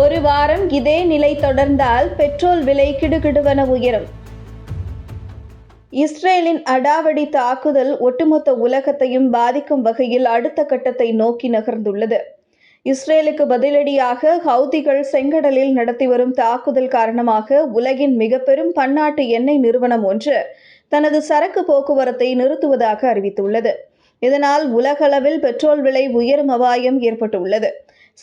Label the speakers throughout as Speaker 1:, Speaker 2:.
Speaker 1: ஒரு வாரம் இதே நிலை தொடர்ந்தால் பெட்ரோல் விலை கிடுகிடுவென உயரும். இஸ்ரேலின் அடாவடி தாக்குதல் ஒட்டுமொத்த உலகத்தையும் பாதிக்கும் வகையில் அடுத்த கட்டத்தை நோக்கி நகர்ந்துள்ளது. இஸ்ரேலுக்கு பதிலடியாக ஹவுதிகள் செங்கடலில் நடத்தி வரும் தாக்குதல் காரணமாக உலகின் மிக பெரும் பன்னாட்டு எண்ணெய் நிறுவனம் ஒன்று தனது சரக்கு போக்குவரத்தை நிறுத்துவதாக அறிவித்துள்ளது. இதனால் உலகளவில் பெட்ரோல் விலை உயரும் அபாயம் ஏற்பட்டுள்ளது.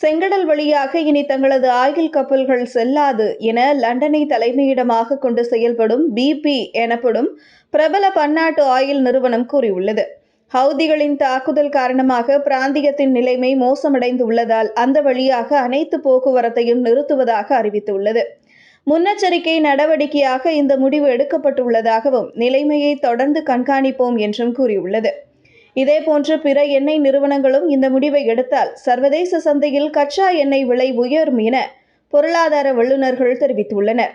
Speaker 1: செங்கடல் வழியாக இனி தங்களது ஆயில் கப்பல்கள் செல்லாது என லண்டனை தலைமையிடமாக கொண்டு செயல்படும் பிபி எனப்படும் பிரபல பன்னாட்டு ஆயில் நிறுவனம் கூறியுள்ளது. ஹவுதிகளின் தாக்குதல் காரணமாக பிராந்தியத்தின் நிலைமை மோசமடைந்து உள்ளதால் அந்த வழியாக அனைத்து போக்குவரத்தையும் நிறுத்துவதாக அறிவித்துள்ளது. முன்னெச்சரிக்கை நடவடிக்கையாக இந்த முடிவு எடுக்கப்பட்டுள்ளதாகவும் நிலைமையை தொடர்ந்து கண்காணிப்போம் என்றும் கூறியுள்ளது. இதேபோன்று பிற எண்ணெய் நிறுவனங்களும் இந்த முடிவை எடுத்தால் சர்வதேச சந்தையில் கச்சா எண்ணெய் விலை உயரும் என பொருளாதார வல்லுநர்கள் தெரிவித்துள்ளனர்.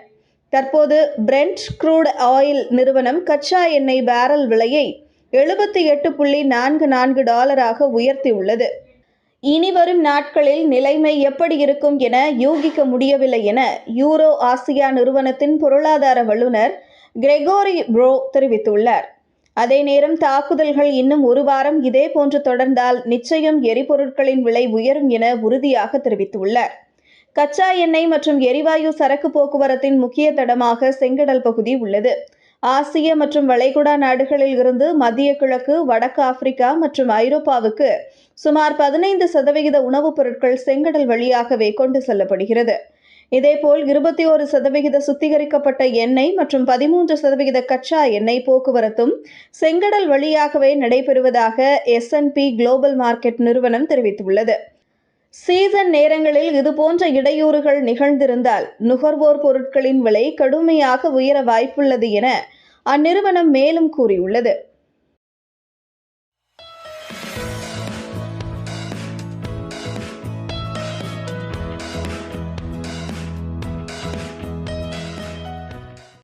Speaker 1: தற்போது பிரெண்ட் க்ரூட் ஆயில் நிறுவனம் கச்சா எண்ணெய் பேரல் விலையை எழுபத்தி எட்டு புள்ளி நான்கு நான்கு டாலராக உயர்த்தியுள்ளது. இனி வரும் நாட்களில் நிலைமை எப்படி இருக்கும் என யூகிக்க முடியவில்லை என யூரோ ஆசியா நிறுவனத்தின் பொருளாதார வல்லுநர் கிரெகோரி ப்ரோ தெரிவித்துள்ளார். அதே நேரம் தாக்குதல்கள் இன்னும் ஒரு வாரம் இதே போன்று தொடர்ந்தால் நிச்சயம் எரிபொருட்களின் விலை உயரும் என உறுதியாக தெரிவித்துள்ளார். கச்சா எண்ணெய் மற்றும் எரிவாயு சரக்கு போக்குவரத்தின் முக்கிய தடமாக செங்கடல் பகுதி உள்ளது. ஆசிய மற்றும் வளைகுடா நாடுகளில் இருந்து மத்திய கிழக்கு வடக்கு ஆப்பிரிக்கா மற்றும் ஐரோப்பாவுக்கு சுமார் பதினைந்து சதவிகித உணவுப் பொருட்கள் செங்கடல் வழியாகவே கொண்டு செல்லப்படுகிறது. இதேபோல் இருபத்தி ஒரு சதவிகித சுத்திகரிக்கப்பட்ட எண்ணெய் மற்றும் பதிமூன்று சதவிகித கச்சா எண்ணெய் போக்குவரத்தும் செங்கடல் வழியாகவே நடைபெறுவதாக எஸ்என்பி குளோபல் மார்க்கெட் நிறுவனம் தெரிவித்துள்ளது. சீசன் நேரங்களில் இதுபோன்ற இடையூறுகள் நிகழ்ந்திருந்தால் நுகர்வோர் பொருட்களின் விலை கடுமையாக உயர வாய்ப்புள்ளது என அந்நிறுவனம் மேலும் கூறியுள்ளது.